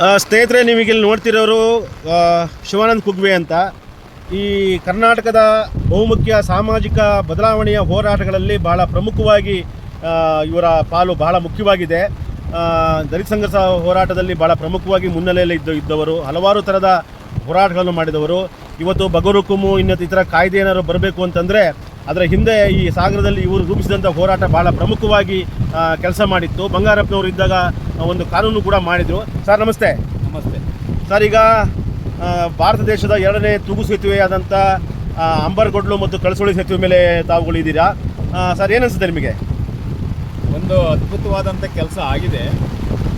ಸ್ನೇಹಿತರೆ, ನಿಮಗಿಲ್ಲಿ ನೋಡ್ತಿರೋರು ಶಿವಾನಂದ ಕುಗ್ವೆ ಅಂತ. ಈ ಕರ್ನಾಟಕದ ಬಹುಮುಖ್ಯ ಸಾಮಾಜಿಕ ಬದಲಾವಣೆಯ ಹೋರಾಟಗಳಲ್ಲಿ ಭಾಳ ಪ್ರಮುಖವಾಗಿ ಇವರ ಪಾಲು ಬಹಳ ಮುಖ್ಯವಾಗಿದೆ. ದಲಿತ ಸಂಘರ್ಷ ಹೋರಾಟದಲ್ಲಿ ಭಾಳ ಪ್ರಮುಖವಾಗಿ ಮುನ್ನೆಲೆಯಲ್ಲಿ ಇದ್ದ, ಇದ್ದವರು, ಹಲವಾರು ಥರದ ಹೋರಾಟಗಳನ್ನು ಮಾಡಿದವರು. ಇವತ್ತು ಬಗರುಕುಮು ಇನ್ನಿತರ ಇತರ ಕಾಯ್ದೆ ಏನಾದ್ರು ಬರಬೇಕು ಅಂತಂದರೆ ಅದರ ಹಿಂದೆ ಈ ಸಾಗರದಲ್ಲಿ ಇವರು ರೂಪಿಸಿದಂಥ ಹೋರಾಟ ಬಹಳ ಪ್ರಮುಖವಾಗಿ ಕೆಲಸ ಮಾಡಿತ್ತು. ಬಂಗಾರಪ್ಪನವರು ಇದ್ದಾಗ ಒಂದು ಕಾನೂನು ಕೂಡ ಮಾಡಿದರು. ಸರ್ ನಮಸ್ತೆ. ನಮಸ್ತೆ. ಸರ್ ಈಗ ಭಾರತ ದೇಶದ ಎರಡನೇ ತೂಗು ಸೇತುವೆ ಆದಂಥ ಅಂಬರ್ಗೊಡ್ಲು ಮತ್ತು ಕಳಸೋಳಿ ಸೇತುವೆ ಮೇಲೆ ತಾವುಗಳಿದ್ದೀರಾ ಸರ್ ಏನು ಅನಿಸುತ್ತೆ ನಿಮಗೆ? ಒಂದು ಅದ್ಭುತವಾದಂಥ ಕೆಲಸ ಆಗಿದೆ.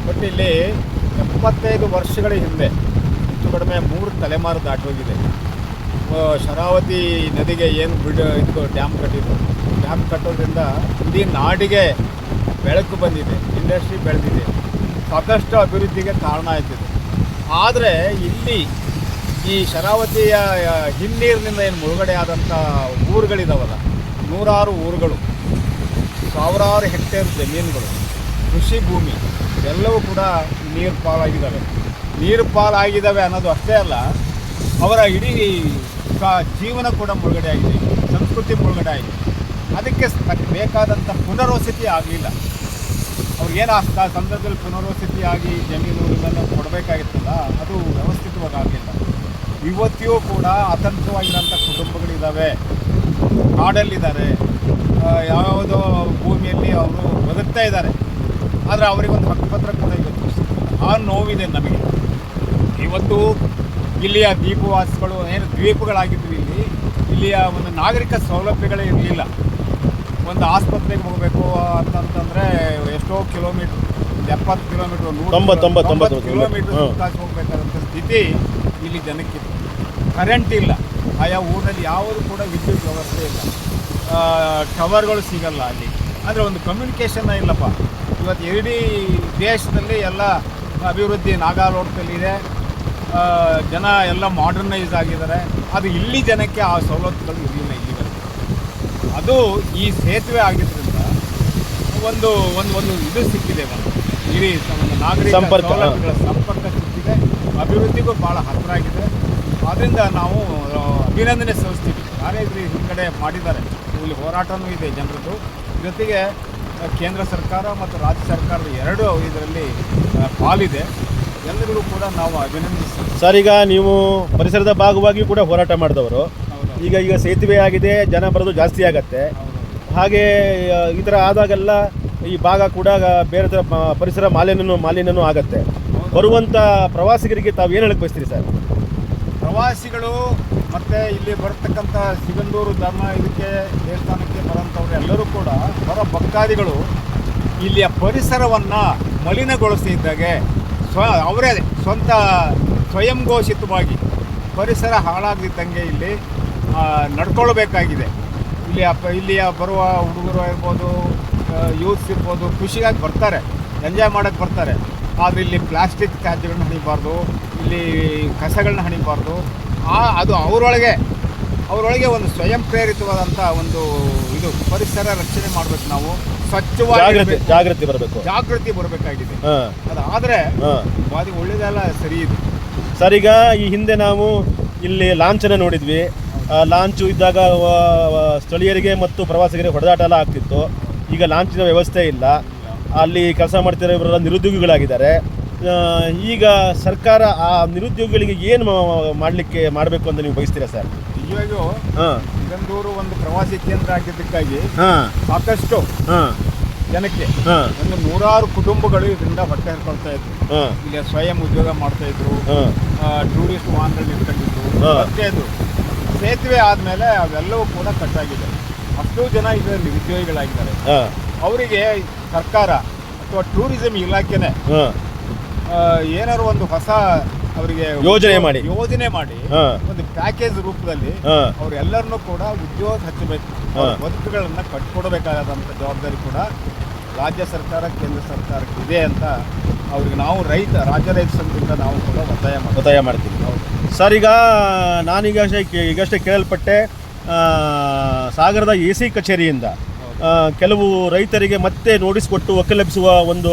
ಬಟ್ ಇಲ್ಲಿ ಎಪ್ಪತ್ತೈದು ವರ್ಷಗಳ ಹಿಂದೆ ಹೆಚ್ಚು ಕಡಿಮೆ ಮೂರು ತಲೆಮಾರು ದಾಟೋಗಿದೆ ಶರಾವತಿ ನದಿಗೆ ಏನು ಬಿಡ್, ಇದು ಡ್ಯಾಮ್ ಕಟ್ಟಿದ್ರು. ಡ್ಯಾಮ್ ಕಟ್ಟೋದ್ರಿಂದ ಇಡೀ ನಾಡಿಗೆ ಬೆಳಕು ಬಂದಿದೆ ಇಂಡಸ್ಟ್ರಿ ಬೆಳೆದಿದೆ. ಸಾಕಷ್ಟು ಅಭಿವೃದ್ಧಿಗೆ ಕಾರಣ ಆಯ್ತಿದೆ ಆದರೆ ಇಲ್ಲಿ ಈ ಶರಾವತಿಯ ಹಿನ್ನೀರಿನಿಂದ ಏನು ಮುಳುಗಡೆ ಆದಂಥ ಊರುಗಳಿದಾವಲ್ಲ, ನೂರಾರು ಊರುಗಳು, ಸಾವಿರಾರು ಹೆಕ್ಟೇರ್ ಜಮೀನುಗಳು, ಕೃಷಿ ಭೂಮಿ, ಎಲ್ಲವೂ ಕೂಡ ನೀರು ಪಾಲಾಗಿದ್ದಾವೆ ನೀರು ಪಾಲಾಗಿದ್ದಾವೆ ಅನ್ನೋದು ಅಷ್ಟೇ ಅಲ್ಲ, ಅವರ ಇಡೀ ಜೀವನ ಕೂಡ ಮುಳುಗಡೆ ಆಗಿದೆ. ಸಂಸ್ಕೃತಿ ಮುಳುಗಡೆ ಆಗಿದೆ. ಅದಕ್ಕೆ ಬೇಕಾದಂಥ ಪುನರ್ವಸತಿ ಆಗಲಿಲ್ಲ. ಅವ್ರಿಗೇನು ಆ ಸ- ಸಂದರ್ಭದಲ್ಲಿ ಪುನರ್ವಸತಿ ಆಗಿ ಜಮೀನು ಇವೆಲ್ಲ ಕೊಡಬೇಕಾಗಿತ್ತಲ್ಲ, ಅದು ವ್ಯವಸ್ಥಿತವಾಗಿ ಆಗಲಿಲ್ಲ. ಇವತ್ತಿಯೂ ಕೂಡ ಅತಂತ್ರವಾಗಿರೋಂಥ ಕುಟುಂಬಗಳಿದ್ದಾವೆ ಕಾಡಲ್ಲಿದ್ದಾರೆ. ಯಾವುದೋ ಭೂಮಿಯಲ್ಲಿ ಅವರು ಬದುಕ್ತಾ ಇದ್ದಾರೆ. ಆದರೆ ಅವರಿಗೊಂದು ಹಕ್ಕುಪತ್ರ ಕೂಡ ಇವತ್ತು ಆ ನೋವಿದೆ ನಮಗೆ. ಇವತ್ತು ಇಲ್ಲಿಯ ದ್ವೀಪವಾಸಿಗಳು ಏನು ದ್ವೀಪಗಳಾಗಿದ್ವು ಇಲ್ಲಿ. ಇಲ್ಲಿಯ ಒಂದು ನಾಗರಿಕ ಸೌಲಭ್ಯಗಳೇ ಇರಲಿಲ್ಲ. ಒಂದು ಆಸ್ಪತ್ರೆಗೆ ಹೋಗಬೇಕು ಅಂತಂತಂದರೆ ಎಷ್ಟೋ ಕಿಲೋಮೀಟ್ರ್ ಎಪ್ಪತ್ತು ಕಿಲೋಮೀಟ್ರ್ ನೂರು ಕಿಲೋಮೀಟ್ರ್. ಹೋಗ್ಬೇಕಾದಂಥ ಸ್ಥಿತಿ ಇಲ್ಲಿ ಜನಕ್ಕಿತ್ತು. ಕರೆಂಟ್ ಇಲ್ಲ. ಆಯಾ ಊರಲ್ಲಿ ಯಾವುದು ಕೂಡ ವಿದ್ಯುತ್ ವ್ಯವಸ್ಥೆ ಇಲ್ಲ. ಟವರ್ಗಳು ಸಿಗಲ್ಲ ಅಲ್ಲಿ. ಆದರೆ ಒಂದು ಕಮ್ಯುನಿಕೇಷನ್ ಇಲ್ಲಪ್ಪ. ಇವತ್ತು ಇಡೀ ದೇಶದಲ್ಲಿ ಎಲ್ಲ ಅಭಿವೃದ್ಧಿ ನಾಗಾಲೋಟದಲ್ಲಿದೆ ಜನ ಎಲ್ಲ ಮಾಡರ್ನೈಸ್ ಆಗಿದ್ದಾರೆ. ಅದು ಇಲ್ಲಿ ಜನಕ್ಕೆ ಆ ಸವಲತ್ತುಗಳು ಇರಲಿಲ್ಲ ಇಲ್ಲಿವರೆಗೆ. ಅದು ಈ ಸೇತುವೆ ಆಗಿದ್ದರಿಂದ ಒಂದು ಒಂದು ಒಂದು ಇದು ಸಿಕ್ಕಿದೆ ಒಂದು. ಇಡೀ ಒಂದು ನಾಗರಿಕ ಸಂಪರ್ಕ, ಸಂಪರ್ಕ ಸಿಕ್ಕಿದೆ. ಅಭಿವೃದ್ಧಿಗೂ ಭಾಳ ಹತ್ತಿರ ಆಗಿದೆ ಆದ್ದರಿಂದ ನಾವು ಅಭಿನಂದನೆ ಸಲ್ಲಿಸ್ತೀವಿ. ಯಾರೇ ಇದ್ರ ಹಿಂದ್ಗಡೆ ಮಾಡಿದ್ದಾರೆ. ಇಲ್ಲಿ ಹೋರಾಟವೂ ಇದೆ ಜನರದ್ದು. ಜೊತೆಗೆ ಕೇಂದ್ರ ಸರ್ಕಾರ ಮತ್ತು ರಾಜ್ಯ ಸರ್ಕಾರದ ಎರಡೂ ಇದರಲ್ಲಿ ಪಾಲಿದೆ. ಎಲ್ಲರಿಗೂ ಕೂಡ ನಾವು ಅಭಿನಂದಿಸ್ತೀವಿ. ಸರ್ ಈಗ ನೀವು ಪರಿಸರದ ಭಾಗವಾಗಿ ಕೂಡ ಹೋರಾಟ ಮಾಡಿದವರು. ಈಗ ಈಗ ಸೇತುವೆ ಆಗಿದೆ ಜನ ಬರೋದು ಜಾಸ್ತಿ ಆಗತ್ತೆ. ಹಾಗೆ ಈ ಥರ ಆದಾಗೆಲ್ಲ ಈ ಭಾಗ ಕೂಡ ಬೇರೆ ಥರ ಪರಿಸರ ಮಾಲಿನ್ಯನೂ ಮಾಲಿನ್ಯನೂ ಆಗತ್ತೆ. ಬರುವಂಥ ಪ್ರವಾಸಿಗರಿಗೆ ತಾವು ಏನು ಹೇಳಕ್ಕೆ ಬಯಸ್ತೀರಿ ಸರ್? ಪ್ರವಾಸಿಗಳು ಮತ್ತೆ ಇಲ್ಲಿ ಬರ್ತಕ್ಕಂಥ ಸಿಗಂದೂರು ಧರ್ಮ ಇದಕ್ಕೆ ದೇವಸ್ಥಾನಕ್ಕೆ ಬರೋಂಥವ್ರು ಎಲ್ಲರೂ ಕೂಡ ಬರೋ ಭಕ್ತಾದಿಗಳು ಇಲ್ಲಿಯ ಪರಿಸರವನ್ನು ಮಲಿನಗೊಳಿಸಿದ್ದಾಗೆ ಸ್ವ ಅವರೇ ಸ್ವಂತ ಸ್ವಯಂ ಘೋಷಿತವಾಗಿ ಪರಿಸರ ಹಾಳಾಗದಿದ್ದಂಗೆ ಇಲ್ಲಿ ನಡ್ಕೊಳ್ಬೇಕಾಗಿದೆ. ಇಲ್ಲಿ ಇಲ್ಲಿಯ ಬರುವ ಹುಡುಗರು ಇರ್ಬೋದು ಯೂತ್ಸ್ ಇರ್ಬೋದು ಖುಷಿಯಾಗಿ ಬರ್ತಾರೆ ಎಂಜಾಯ್ ಮಾಡೋಕ್ಕೆ ಬರ್ತಾರೆ. ಆದರೆ ಇಲ್ಲಿ ಪ್ಲಾಸ್ಟಿಕ್ ತ್ಯಾಜ್ಯಗಳನ್ನ ಹಣಿಬಾರ್ದು, ಇಲ್ಲಿ ಕಸಗಳನ್ನ ಹಣಿಬಾರ್ದು, ಆ, ಅದು ಅವರೊಳಗೆ ಅವರೊಳಗೆ ಒಂದು ಸ್ವಯಂ ಪ್ರೇರಿತವಾದಂಥ ಒಂದು ಇದು ಪರಿಸರ ರಕ್ಷಣೆ ಮಾಡಬೇಕು ನಾವು. ಸ್ವಚ್ಛವಾಗಿ ಜಾಗೃತಿ ಬರಬೇಕು. ಜಾಗೃತಿ ಬರಬೇಕಾಗಿದೆ. ಅದಾದ್ರೆ ಅದು ಒಳ್ಳೇದೆಲ್ಲ ಸರಿ ಇದೆ. ಸರ್ ಈಗ ಈ ಹಿಂದೆ ನಾವು ಇಲ್ಲಿ ಲಾಂಚನ್ನು ನೋಡಿದ್ವಿ. ಲಾಂಚು ಇದ್ದಾಗ ಸ್ಥಳೀಯರಿಗೆ ಮತ್ತು ಪ್ರವಾಸಿಗರಿಗೆ ಹೊಡೆದಾಟ ಎಲ್ಲ ಆಗ್ತಿತ್ತು. ಈಗ ಲಾಂಚಿನ ವ್ಯವಸ್ಥೆ ಇಲ್ಲ. ಅಲ್ಲಿ ಕೆಲಸ ಮಾಡ್ತಿರೋ ಇವರೆಲ್ಲ ನಿರುದ್ಯೋಗಿಗಳಾಗಿದ್ದಾರೆ. ಈಗ ಸರ್ಕಾರ ಆ ನಿರುದ್ಯೋಗಿಗಳಿಗೆ ಏನು ಮಾಡಲಿಕ್ಕೆ ಮಾಡಬೇಕು ಅಂತ ನೀವು ಬಯಸ್ತೀರಾ ಸರ್? ನಿಜವಾಗಿಯೂ ಹಾಂ. ಬೆಂಗಳೂರು ಒಂದು ಪ್ರವಾಸಿ ಕೇಂದ್ರ ಆಗಿದ್ದಕ್ಕಾಗಿ ಹಾಂ. ಸಾಕಷ್ಟು ಹಾಂ. ಜನಕ್ಕೆ ಹಾಂ. ಒಂದು ನೂರಾರು ಕುಟುಂಬಗಳು ಇದರಿಂದ ಹೊಟ್ಟೆ ಹರ್ಕೊಳ್ತಾ ಇದ್ರು. ಹಾಂ. ಇಲ್ಲಿ ಸ್ವಯಂ ಉದ್ಯೋಗ ಮಾಡ್ತಾ ಇದ್ರು. ಹಾಂ. ಟೂರಿಸ್ಟ್ ವಾಹನಗಳು ಇಟ್ಕೊಂಡಿದ್ರು. ಹಾಂ. ಬರ್ತಾ ಇದ್ರು ಸೇತುವೆ ಆದಮೇಲೆ ಅವೆಲ್ಲವೂ ಕೂಡ ಕಟ್ಟಾಗಿದೆ. ಅಷ್ಟು ಜನ ಇದರಲ್ಲಿ ಉದ್ಯೋಗಿಗಳಾಗಿದ್ದಾರೆ. ಹಾಂ. ಅವರಿಗೆ ಸರ್ಕಾರ ಅಥವಾ ಟೂರಿಸಂ ಇಲಾಖೆನೇ ಏನಾದ್ರು ಒಂದು ಹೊಸ ಅವರಿಗೆ ಯೋಜನೆ ಮಾಡಿ. ಯೋಜನೆ ಮಾಡಿ ಒಂದು ಪ್ಯಾಕೇಜ್ ರೂಪದಲ್ಲಿ ಹಾಂ. ಅವರೆಲ್ಲರನ್ನೂ ಕೂಡ ಉದ್ಯೋಗ ಹಚ್ಚಬೇಕು. ಬದುಕುಗಳನ್ನ ಕಟ್ಕೊಡಬೇಕಾದಂತ ಜವಾಬ್ದಾರಿ ಕೂಡ ರಾಜ್ಯ ಸರ್ಕಾರ ಕೇಂದ್ರ ಸರ್ಕಾರಕ್ಕೆ ಇದೆ ಅಂತ ಅವ್ರಿಗೆ ನಾವು ರೈತ ರಾಜ್ಯ ರೈತ ಸಂಘದಿಂದ ನಾವು ಕೂಡ ಒತ್ತಾಯ ಒತ್ತಾಯ ಮಾಡ್ತೀವಿ. ಸರ್ ಈಗ ನಾನೀಗಷ್ಟೇ ಈಗಷ್ಟೇ ಕೇಳಲ್ಪಟ್ಟೆ ಸಾಗರದ ಎ ಸಿ ಕಚೇರಿಯಿಂದ ಕೆಲವು ರೈತರಿಗೆ ಮತ್ತೆ ನೋಟಿಸ್ ಕೊಟ್ಟು ಒಕ್ಕಲೆಬ್ಬಿಸುವ ಒಂದು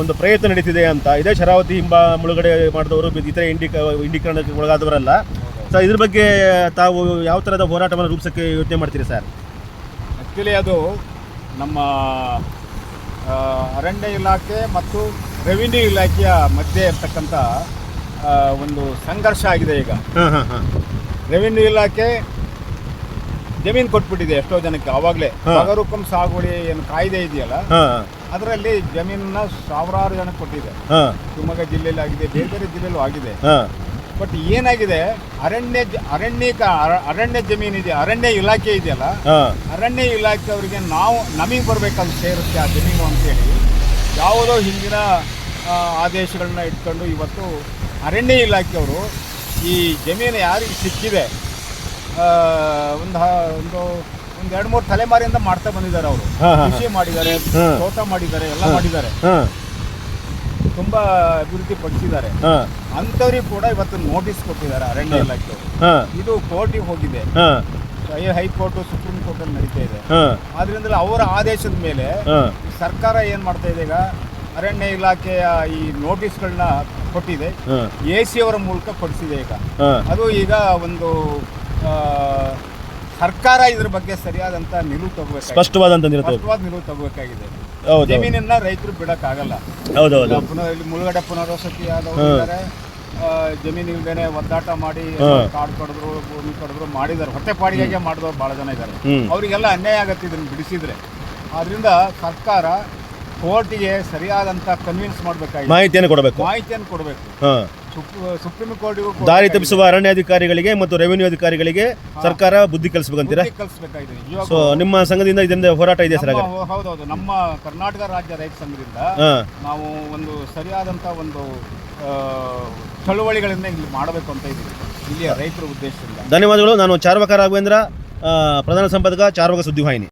ಒಂದು ಪ್ರಯತ್ನ ನಡೀತಿದೆ ಅಂತ. ಇದೇ ಶರಾವತಿ ಹಿಂಬ ಮುಳುಗಡೆ ಮಾಡಿದವರು ಇತರೆ ಇಂಡಿಕ ಇಂಡೀಕರಣಕ್ಕೆ ಒಳಗಾದವರಲ್ಲ. ಸೊ ಇದ್ರ ಬಗ್ಗೆ ತಾವು ಯಾವ ಥರದ ಹೋರಾಟವನ್ನು ರೂಪಿಸೋಕ್ಕೆ ಯೋಚನೆ ಮಾಡ್ತೀರಿ ಸರ್? ಆ್ಯಕ್ಚುಲಿ ಅದು ನಮ್ಮ ಅರಣ್ಯ ಇಲಾಖೆ ಮತ್ತು ರೆವಿನ್ಯೂ ಇಲಾಖೆಯ ಮಧ್ಯೆ ಇರ್ತಕ್ಕಂಥ ಒಂದು ಸಂಘರ್ಷ ಆಗಿದೆ ಈಗ. ಹಾಂ ಹಾಂ ಹಾಂ. ರೆವಿನ್ಯೂ ಇಲಾಖೆ ಜಮೀನು ಕೊಟ್ಬಿಟ್ಟಿದೆ ಎಷ್ಟೋ ಜನಕ್ಕೆ. ಅವಾಗಲೇ. ಬಗರುಕಂ ಸಾಗುವಳಿ ಏನು ಕಾಯ್ದೆ ಇದೆಯಲ್ಲ? ಅದರಲ್ಲಿ ಜಮೀನನ್ನ ಸಾವಿರಾರು ಜನಕ್ಕೆ ಕೊಟ್ಟಿದೆ. ಶಿವಮೊಗ್ಗ ಜಿಲ್ಲೆಯಲ್ಲಿ ಆಗಿದೆ ಬೇರೆ ಬೇರೆ ಜಿಲ್ಲೆಯಲ್ಲೂ ಆಗಿದೆ. ಬಟ್ ಏನಾಗಿದೆ? ಅರಣ್ಯ ಅರಣ್ಯಕ ಅರ- ಅರಣ್ಯ ಜಮೀನು ಇದೆ ಅರಣ್ಯ ಇಲಾಖೆ ಇದೆಯಲ್ಲ? ಅರಣ್ಯ ಇಲಾಖೆ ಅವರಿಗೆ ನಾವು ನಮಗೆ ಬರಬೇಕಂತ ಸೇರುತ್ತೆ ಆ ಜಮೀನು ಅಂತೇಳಿ. ಯಾವುದೋ ಹಿಂದಿನ ಆದೇಶಗಳನ್ನ ಇಟ್ಕೊಂಡು ಇವತ್ತು ಅರಣ್ಯ ಇಲಾಖೆಯವರು ಈ ಜಮೀನು ಯಾರಿಗೆ ಸಿಕ್ಕಿದೆ? ಒಂದು ಒಂದು ಒಂದು ಎರಡು ಮೂರು ತಲೆಮಾರಿಯಿಂದ ಮಾಡ್ತಾ ಬಂದಿದ್ದಾರೆ ಅವರು. ಕೃಷಿ ಮಾಡಿದ್ದಾರೆ. ತೋಟ ಮಾಡಿದ್ದಾರೆ ಎಲ್ಲ ಮಾಡಿದ್ದಾರೆ. ತುಂಬಾ ಅಭಿವೃದ್ಧಿ ಪಡಿಸಿದ್ದಾರೆ. ಅಂಥವ್ರಿಗೆ ಕೂಡ ಇವತ್ತು ನೋಟಿಸ್ ಕೊಟ್ಟಿದ್ದಾರೆ ಅರಣ್ಯ ಇಲಾಖೆ ಇದು ಕೋರ್ಟಿಗೆ ಹೋಗಿದೆ. ಹೈಕೋರ್ಟ್ ಸುಪ್ರೀಂ ಕೋರ್ಟ್ ಕೋರ್ಟಲ್ಲಿ ನಡೀತಾ ಇದೆ. ಆದ್ರಿಂದ ಅವರ ಆದೇಶದ ಮೇಲೆ ಸರ್ಕಾರ ಏನ್ ಮಾಡ್ತಾ ಇದೆ ಈಗ? ಅರಣ್ಯ ಇಲಾಖೆಯ ಈ ನೋಟಿಸ್ಗಳನ್ನ ಕೊಟ್ಟಿದೆ. ಹಾಂ. ಎ ಸಿ ಅವರ ಮೂಲಕ ಕೊಡಿಸಿದೆ ಈಗ. ಅದು ಈಗ ಒಂದು ಸರ್ಕಾರ ಇದ್ರ ಬಗ್ಗೆ ಸರಿಯಾದಂತ ನಿಲುವು ತಗೋಬೇಕು ಸ್ಪಷ್ಟವಾದಂತ ಸ್ಪಷ್ಟವಾದ ನಿಲುವು ತಗೋಬೇಕಾಗಿದೆ. ಹೌದು ಜಮೀನನ್ನ ರೈತರು ಬಿಡಕ್ಕಾಗಲ್ಲ. ಹೌದು ಹೌದು ಪುನಃ ಇಲ್ಲಿ ಮುಳುಗಡೆ ಪುನರ್ವಸತಿ ಆದವರು. ಇದ್ದಾರೆ. ಜಮೀನು ಇಲ್ದೇನೆ ಒದ್ದಾಟ ಮಾಡಿ ಕಾರ್ಡ್ ಕಾಡು ಕಡಿದ್ರು ಭೂಮಿ ಕಡಿದ್ರು ಮಾಡಿದ್ದಾರೆ. ಹೊಟ್ಟೆ ಪಾಡಿಗೆ ಮಾಡಿದವರು ಬಹಳ ಜನ ಇದ್ದಾರೆ. ಹ್ಮ್. ಅವರಿಗೆಲ್ಲ ಅನ್ಯಾಯ ಆಗತ್ತೆ ಇದನ್ನ ಬಿಡಿಸಿದ್ರೆ. ಆದ್ರಿಂದ ಸರ್ಕಾರ ಕೋರ್ಟಿಗೆ ಸರಿಯಾದಂತ ಕನ್ವಿನ್ಸ್ ಮಾಡಬೇಕಾಗಿದೆ. ಮಾಹಿತಿಯನ್ನು ಕೊಡಬೇಕು. ಮಾಹಿತಿಯನ್ನು ಕೊಡಬೇಕು. ಹಾಂ. ಸುಪ್ರೀಂ ಕೋರ್ಟಿಗೂ ದಾರಿ ತಪ್ಪಿಸುವ ಅರಣ್ಯಾಧಿಕಾರಿಗಳಿಗೆ ಮತ್ತು ರೆವಿನ್ಯೂ ಅಧಿಕಾರಿಗಳಿಗೆ ಸರ್ಕಾರ ಬುದ್ಧಿ ಕಲಿಸ್ಬೇಕಂತೀರಾ? ಕಲಿಸ್ಬೇಕಾಗಿದೆ. ಸೊ ನಿಮ್ಮ ಸಂಘದಿಂದ ಇದರಿಂದ ಹೋರಾಟ ಇದೆ ಸರ್ ಹಾಗಾದ್ರೆ? ಹೌದು ಹೌದೌದು. ನಮ್ಮ ಕರ್ನಾಟಕ ರಾಜ್ಯ ರೈತ ಸಂಘದಿಂದ ಹಾಂ. ನಾವು ಒಂದು ಸರಿಯಾದಂಥ ಒಂದು ಆ, ಚಳುವಳಿಗಳನ್ನ ಇಲ್ಲಿ ಮಾಡಬೇಕು ಅಂತ ಇದ್ದೀವಿ. ಇಲ್ಲಿಯ ರೈತರ ಉದ್ದೇಶದಿಂದ. ಧನ್ಯವಾದಗಳು. ನಾನು ಚಾರ್ವಕ ರಾಘವೇಂದ್ರ ಆ, ಪ್ರಧಾನ ಸಂಪಾದಕ ಚಾರ್ವಕ ಸುದ್ದಿವಾಹಿನಿ.